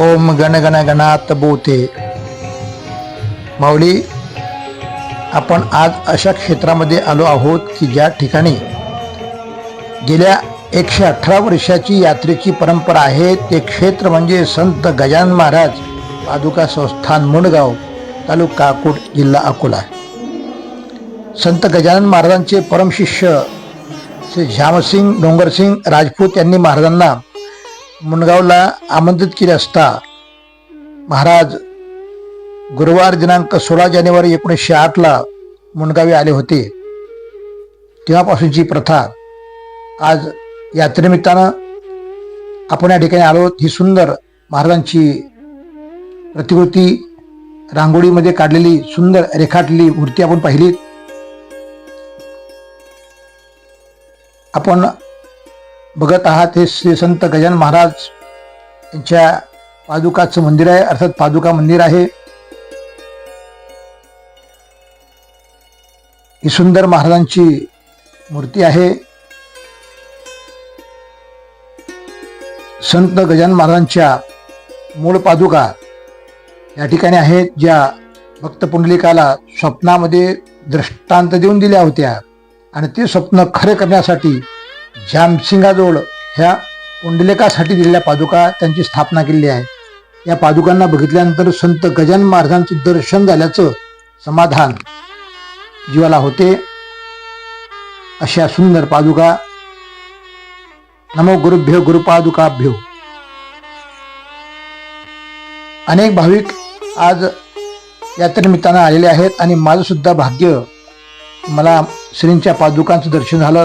ओम गण गण गणात बोते. माऊली आपण आज अशा क्षेत्रामध्ये आलो आहोत की ज्या ठिकाणी गेल्या एकशे अठरा वर्षाची यात्रेची परंपरा आहे ते क्षेत्र म्हणजे संत गजानन महाराज पादुका संस्थान मुंडगाव तालुका काकोट जिल्हा अकोला. संत गजानन महाराजांचे परमशिष्य श्री श्यामसिंग डोंगरसिंग राजपूत यांनी महाराजांना मुंडगावला आमंत्रित केले असता महाराज गुरुवार दिनांक सोळा जानेवारी एकोणीसशे आठला मुंडगावी आले होते. तेव्हापासूनची प्रथा आज यात्रेनिमित्तानं आपण या ठिकाणी आलो. ही सुंदर महाराजांची प्रतिकृती रांगोळीमध्ये काढलेली सुंदर रेखाटलेली मूर्ती आपण पाहिली आपण बघत आहात हे श्री संत गजान महाराज. यांच्या पादुकाचं मंदिर आहे अर्थात पादुका मंदिर आहे. ही सुंदर महाराजांची मूर्ती आहे. संत गजानन महाराजांच्या मूळ पादुका या ठिकाणी आहेत ज्या भक्त पुंडलिकाला स्वप्नामध्ये दृष्टांत देऊन दिल्या होत्या. आणि ते स्वप्न खरे करण्यासाठी जामसिंगाजवळ ह्या पुंडलिकासाठी दिलेल्या पादुका त्यांची स्थापना केलेली आहे. या पादुकांना बघितल्यानंतर संत गजानन महाराजांचं दर्शन झाल्याचं समाधान जीवाला होते. अशा सुंदर पादुका. नमो गुरुभ्यो गुरुपादुकाभ्यो. अनेक भाविक आज यात्रेनिमित्तानं आलेले आहेत आणि माझं सुद्धा भाग्य मला श्रींच्या पादुकांचं दर्शन झालं.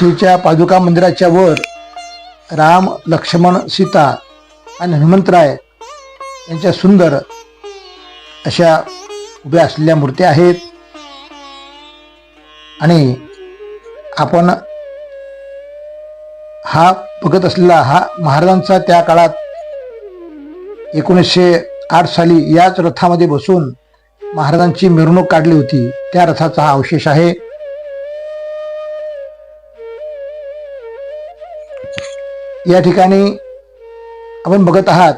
श्रीच्या पादुका मंदिराच्या वर राम लक्ष्मण सीता आणि हनुमंतराय यांच्या सुंदर अशा उभ्या असलेल्या मूर्त्या आहेत. आणि आपण हा बघत असलेला हा महाराजांचा त्या काळात एकोणीसशे आठ साली याच रथामध्ये बसून महाराजांची मिरवणूक काढली होती. त्या रथाचा हा अवशेष आहे. या ठिकाणी आपण बघत आहात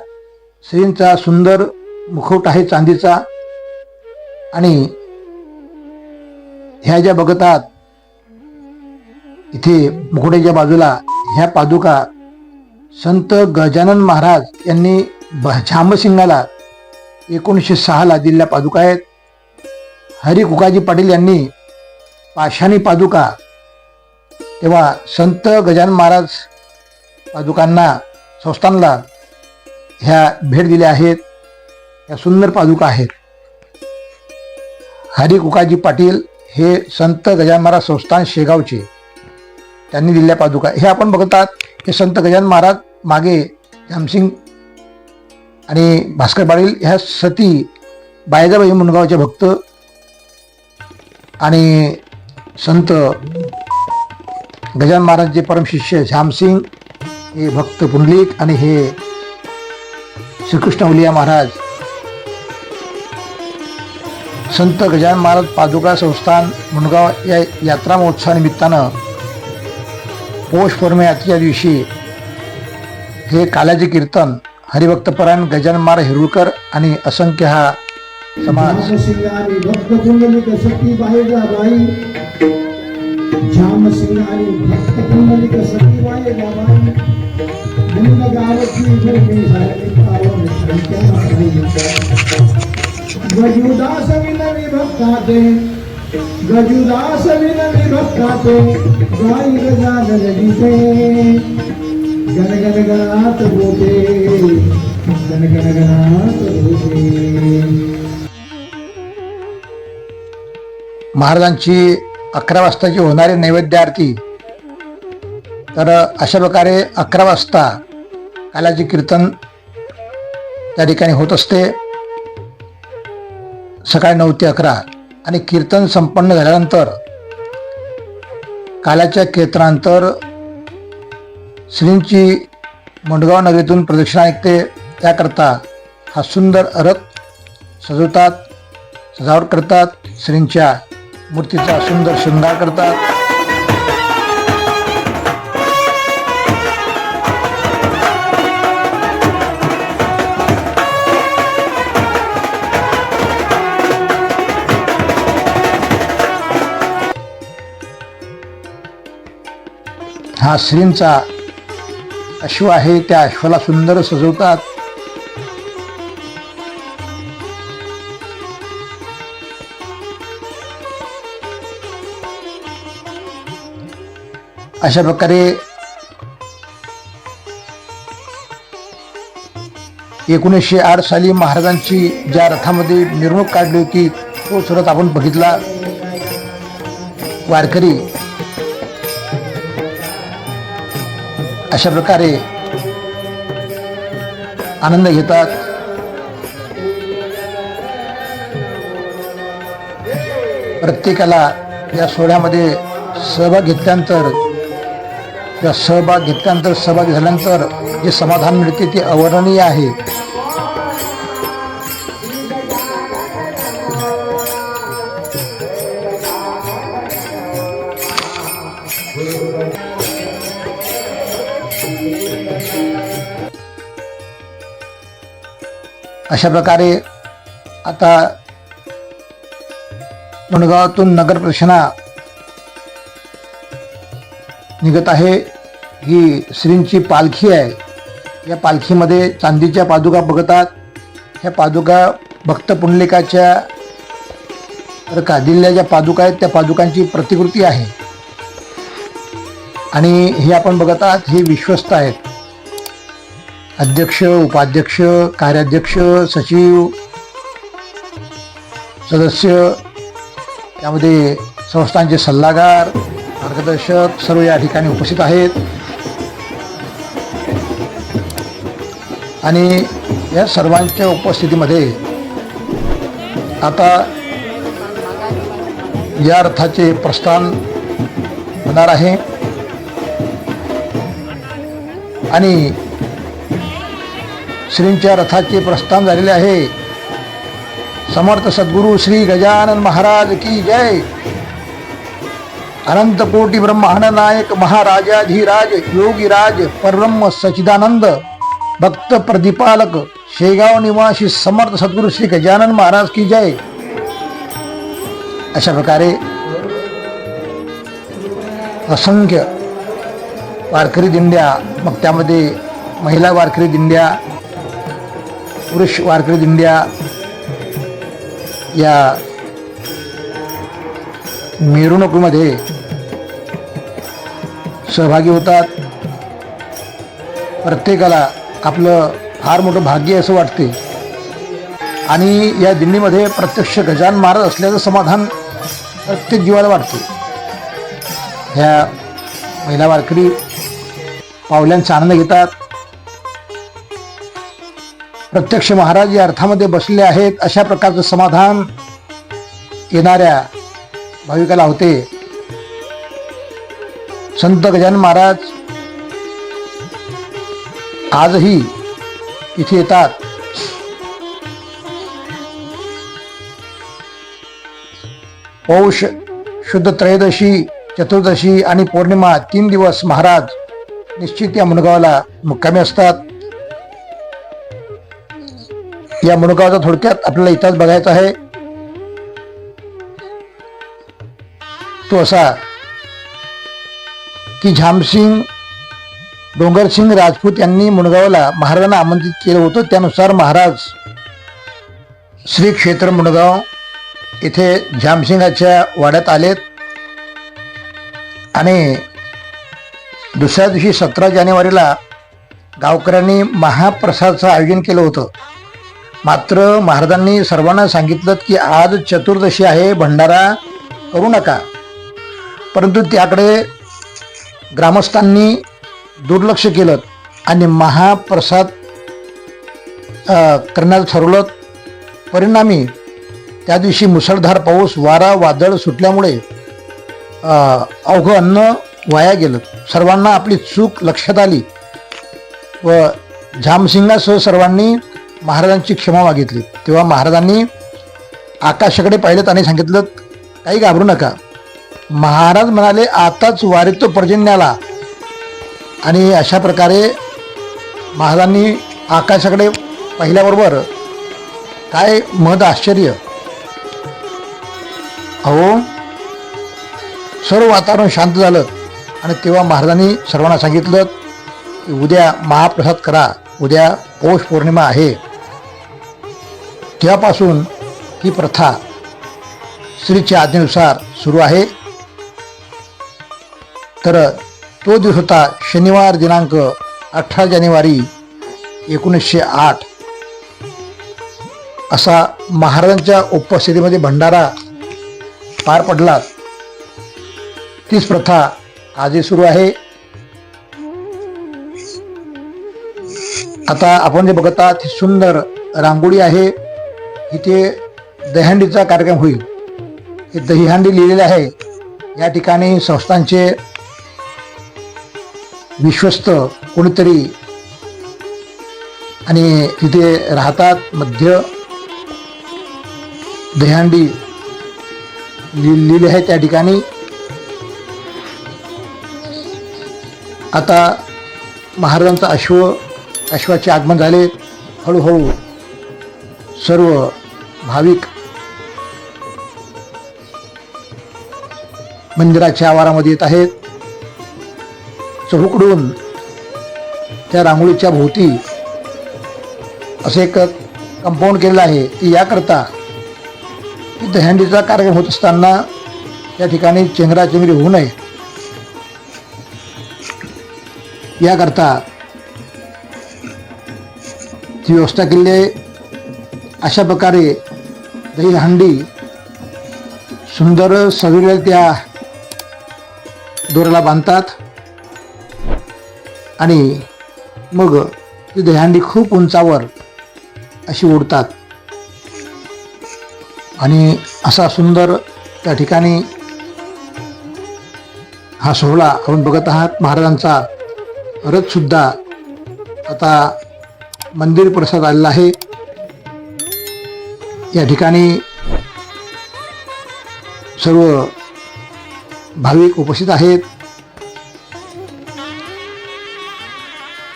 श्रींचा सुंदर मुखवट आहे चांदीचा. आणि ह्या ज्या बघत आहात इथे मुखवट्याच्या बाजूला ह्या पादुका संत गजानन महाराज यांनी झामसिंगाला एकोणीसशे सहाला दिलेल्या पादुका आहेत. हरी कुकाजी पाटील यांनी पाषाणी पादुका तेव्हा संत गजानन महाराज पादुकांना संस्थानला ह्या भेट दिल्या आहेत. ह्या सुंदर पादुका आहेत. हरी कुकाजी पाटील हे संत गजान महाराज संस्थान शेगावचे. त्यांनी दिलेल्या पादुका. हे आपण बघतात हे संत गजान महाराज मागे श्यामसिंग आणि भास्कर पाटील ह्या सती बायजाबाई मुनगावचे भक्त आणि संत गजानन महाराजचे परमशिष्य श्यामसिंग हे भक्त पुंडलिक आणि हे श्रीकृष्ण उलिया महाराज. संत गजान महाराज पादुका संस्थान मुणगाव या यात्रा महोत्सवानिमित्तानं पौष पौर्णिमा यात्रेच्या दिवशी हे काल्याचे कीर्तन हरिभक्तपरायण गजान महाराज हिरुळकर आणि असंख्य हा समाज. श्यामसिंगारी भक्त पुंडलिक सती बाई. भक्त पुंडलिक सती बाईला बाई. मुंड गावची भूमी झाली गजुदास विनवी भक्ताते गजुदास विनवी भक्ताते गाई गजान गीते गणगणगणात गण गणगणगणात बोते महाराजांची अकरा वाजताची होणारी नैवेद्य आरती तर अशा प्रकारे अकरा वाजता कालाचे कीर्तन त्या ठिकाणी होत असते. सकाळी नऊ ते अकरा. आणि कीर्तन संपन्न झाल्यानंतर कालाच्या कीर्तनानंतर श्रींची मुंडगाव नगरीतून प्रदक्षिणा ऐकते त्याकरता हा सुंदर रथ सजवतात सजावट करतात श्रींच्या मूर्तीचा सुंदर शृंगार करतात. हा श्रींचा अश्व आहे त्या अश्वाला सुंदर सजवतात. अशा प्रकारे एकोणीसशे आठ साली महाराजांची ज्या रथामध्ये मिरवणूक काढली होती तो सुरत आपण बघितला. वारकरी अशा प्रकारे आनंद घेतात. प्रत्येकाला या सोहळ्यामध्ये सहभाग घेतल्यानंतर या सहभाग घेतल्यानंतर सहभागी झाल्यानंतर जे समाधान मिळते ते अवर्णनीय आहे. अशा प्रकारे आता मुणगावातून नगर प्रदक्षिणा निघत आहे. ही श्रींची पालखी आहे. या पालखीमध्ये चांदीच्या पादुका बघतात. ह्या पादुका भक्त पुंडलिकाच्या तर कादिलल्या ज्या पादुका आहेत त्या पादुकांची प्रतिकृती आहे. आणि हे आपण बघत आहात हे विश्वस्त आहेत. अध्यक्ष उपाध्यक्ष कार्याध्यक्ष सचिव सदस्य त्यामध्ये संस्थांचे सल्लागार मार्गदर्शक सर्व या ठिकाणी उपस्थित आहेत. आणि या सर्वांच्या उपस्थितीमध्ये आता या अर्थाचे प्रस्थान होणार आहे. आणि श्रींच्या रथाचे प्रस्थान झालेले आहे. समर्थ सद्गुरू श्री गजानन महाराज की जय. अनंत कोटी ब्रह्मांड नायक महाराजाधीराज योगीराज परब्रह्म सचिदानंद भक्त प्रदीपालक शेगाव निवासी समर्थ सद्गुरू श्री गजानन महाराज की जय. अशा प्रकारे असंख्य वारकरी दिंड्या मग त्यामध्ये महिला वारकरी दिंड्या पुरुष वारकरी दिंड्या या मिरवणुकीमध्ये सहभागी होतात. प्रत्येकाला आपलं फार मोठं भाग्य असं वाटते. आणि या दिंडीमध्ये प्रत्यक्ष गजान महाराज असल्याचं समाधान प्रत्येक जीवाला वाटते. ह्या महिला वारकरी पावल्यांचा आनंद घेतात. प्रत्यक्ष महाराज या अर्थामध्ये बसले आहेत. अशा प्रकारचं समाधान येणाऱ्या भाविकाला होते. संत गजानन महाराज आजही इथे येतात. पौष शुद्ध त्रयोदशी चतुर्दशी आणि पौर्णिमा तीन दिवस महाराज निश्चित या मुनगावला मुक्कामी असतात. या मुणगावाचा थोडक्यात आपल्याला इतिहास बघायचा आहे. तो असा की झामसिंग डोंगरसिंग राजपूत यांनी मुणगावला महाराजांना आमंत्रित केलं होतं. त्यानुसार महाराज श्री क्षेत्र मुणगाव इथे झामसिंगाच्या वाड्यात आलेत. आणि दुसऱ्या दिवशी सतरा जानेवारीला गावकऱ्यांनी महाप्रसादचं आयोजन केलं होतं. मात्र महाराजांनी सर्वांना सांगितलं की आज चतुर्दशी आहे भंडारा करू नका. परंतु त्याकडे ग्रामस्थांनी दुर्लक्ष केलं आणि महाप्रसाद करण्याचं ठरवलं. परिणामी त्या दिवशी मुसळधार पाऊस वारा वादळ सुटल्यामुळे अवघं अन्न वाया गेलं. सर्वांना आपली चूक लक्षात आली व झामसिंगासह सर्वांनी महाराजांची क्षमा मागितली. तेव्हा महाराजांनी आकाशाकडे पाहिलं आणि सांगितलं काही घाबरू नका. महाराज म्हणाले आताच वारितो पर्जन्याला आणि अशा प्रकारे महाराजांनी आकाशाकडे पाहिल्याबरोबर काय मद आश्चर्य. अहो सर्व वातावरण शांत झालं आणि तेव्हा महाराजांनी सर्वांना सांगितलं की उद्या महाप्रसाद करा. उद्या पौष पौर्णिमा आहे. तेव्हापासून ही प्रथा स्त्रीच्या आज्ञेनुसार सुरू आहे. तर तो दिवस होता शनिवार दिनांक अठरा जानेवारी एकोणीसशे आठ. असा महाराजांच्या उपस्थितीमध्ये भंडारा पार पडला. तीच प्रथा आजही सुरू आहे. आता आपण जे बघत आहात ही सुंदर रांगोळी आहे. इथे दहीहंडीचा कार्यक्रम होईल. हे दहीहंडी लिहिलेले आहे. या ठिकाणी संस्थांचे विश्वस्त कोणीतरी आणि तिथे राहतात मध्य दहीहंडी लि लिहिले आहे त्या ठिकाणी. आता महाराजांचा अश्व अश्वाचे आगमन झाले. हळूहळू सर्व भाविक मंदिराच्या आवारामध्ये येत आहेत. चहूकडून त्या रांगोळीच्या भोवती असं एक कंपाऊंड केलेलं आहे. की याकरता की दहंडीचा कार्यक्रम होत असताना त्या ठिकाणी चेंगराचेंगरी होऊ नये. याकरता ती व्यवस्था केली आहे. अशा प्रकारे दहीहंडी. सुंदर सजवलेल्या त्या दोराला बांधतात. आणि मग ती दहीहंडी खूप उंचावर अशी उडतात. आणि असा सुंदर त्या ठिकाणी हा सोहळा आपण बघत आहात. महाराजांचा रथसुद्धा आता मंदिर प्रसाद आलेला आहे. या ठिकाणी सर्व भाविक उपस्थित आहेत.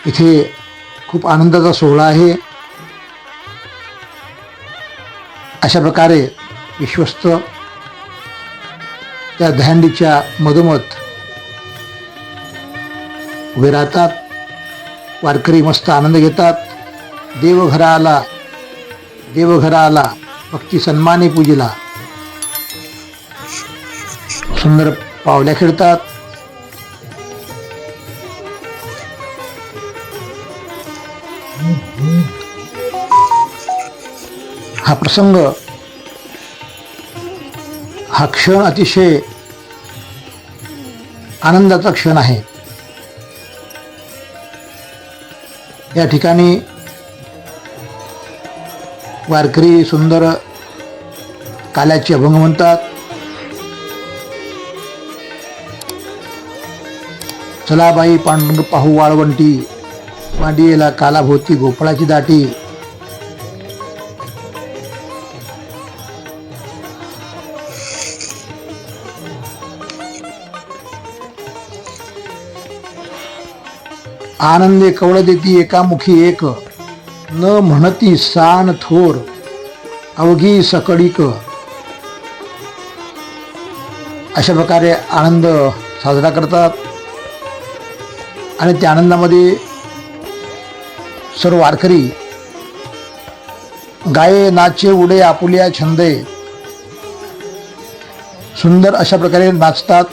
इथे खूप आनंदाचा सोहळा आहे. अशा प्रकारे विश्वस्त त्या दहंडीच्या मधोमध उभे राहतात. वारकरी मस्त आनंद घेतात. देवघरा आला देवघरा आला भक्ती सन्माने पूजेला. सुंदर पावल्या खेळतात. हा प्रसंग हा क्षण अतिशय आनंदाचा क्षण आहे. या ठिकाणी वारकरी सुंदर काल्याचे अभंग म्हणतात. चलाबाई पांडुरंग पाहू वाळवंटी. मांडियेला कालाभोवती गोपळाची दाटी. आनंदे कवळ देती एकामुखी एक. न म्हणती सान थोर अवघी सकडिक. अशा प्रकारे आनंद साजरा करतात. आणि त्या आनंदामध्ये सर्व वारकरी गाये नाचे उडे आपुल्या छंदे सुंदर अशा प्रकारे नाचतात.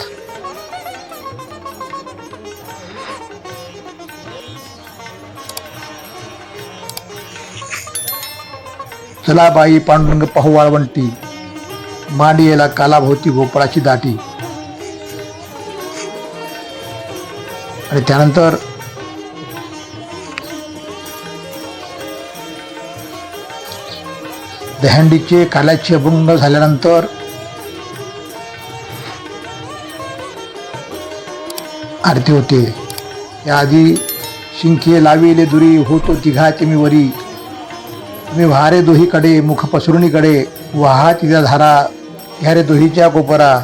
चला बाई पांडुरंग पाहू वाळवंटी मांडियेला कालाभोवती भोपळाची दाटी. आणि त्यानंतर दहंडीचे काल्याचे अभंग झाल्यानंतर आरती होते. याआधी शिंके लाविले दुरी होतो तिघाचे मी वरी मी वारे दोहीकडे मुख पसरुणीकडे वाहा तिच्या धारा ह्या रे दोहीच्या कोपरा.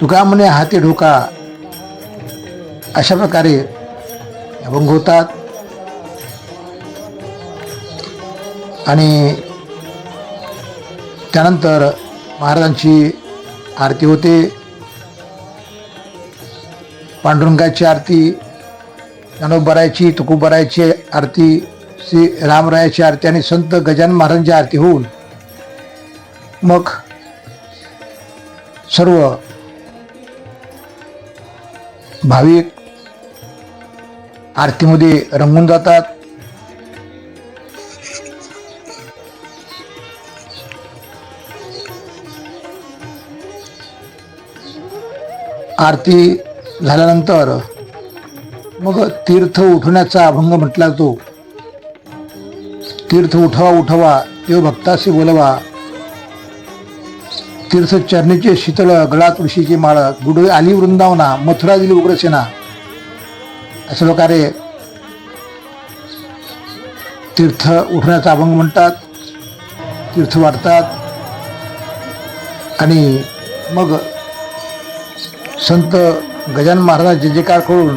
तुका म्हणे हाती ढोका. अशा प्रकारे अभंग होतात. आणि त्यानंतर महाराजांची आरती होते. पांडुरंगाची आरती ज्ञानोबरायची तुकोबरायची आरती श्री रामरायाची आरती आणि संत गजानन महाराजांची आरती होऊन मग सर्व भाविक आरतीमध्ये रंगून जातात. आरती झाल्यानंतर मग तीर्थ उठवण्याचा अभंग म्हटला जातो. तीर्थ उठवा उठवा देव भक्ताशी बोलवा. तीर्थ चरणीचे शीतळ गळा तुळशीची माळ गुडवे आली वृंदावना मथुरा दिली उग्रसेना. अशा प्रकारे तीर्थ उठण्याचा अभंग म्हणतात तीर्थ वाढतात. आणि मग संत गजानन महाराज जे जेकार करून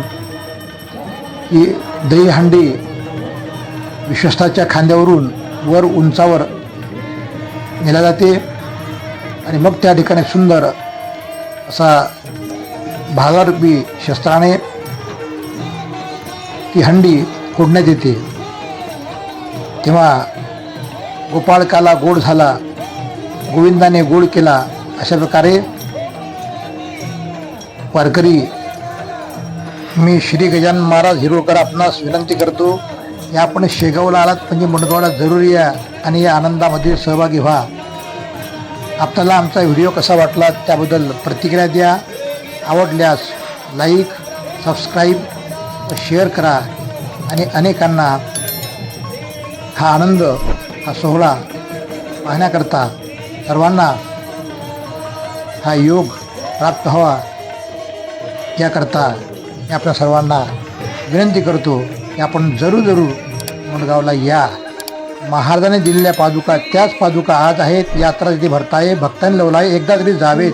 की दहीहंडी विश्वस्ताच्या खांद्यावरून वर उंचावर नेल्या जाते आणि मग त्या ठिकाणी सुंदर असा भागारूपी शस्त्राने ती हंडी फोडण्यात येते. तेव्हा गोपाळकाला गोड झाला गोविंदाने गोड केला अशा प्रकारे वारकरी मी श्री गजानन महाराज हिरोकर आपणास विनंती करतो या आपण शेगावला आलात म्हणजे मुंडगावला जरूर या आणि या आनंदामध्ये सहभागी व्हा. आपल्याला आमचा व्हिडिओ कसा वाटला त्याबद्दल प्रतिक्रिया द्या. आवडल्यास लाईक सबस्क्राईब शेअर करा आणि अनेकांना हा आनंद हा सोहळा पाहण्याकरता सर्वांना हा योग प्राप्त व्हावा. याकरता मी आपल्या सर्वांना विनंती करतो. की आपण जरूर जरूर मुंडगावला या. महाराजांनी दिलेल्या पादुका त्याच पादुका आज आहेत. यात्रा तिथे भरताय भक्तांनी लवलाय आहे एकदा तरी जावे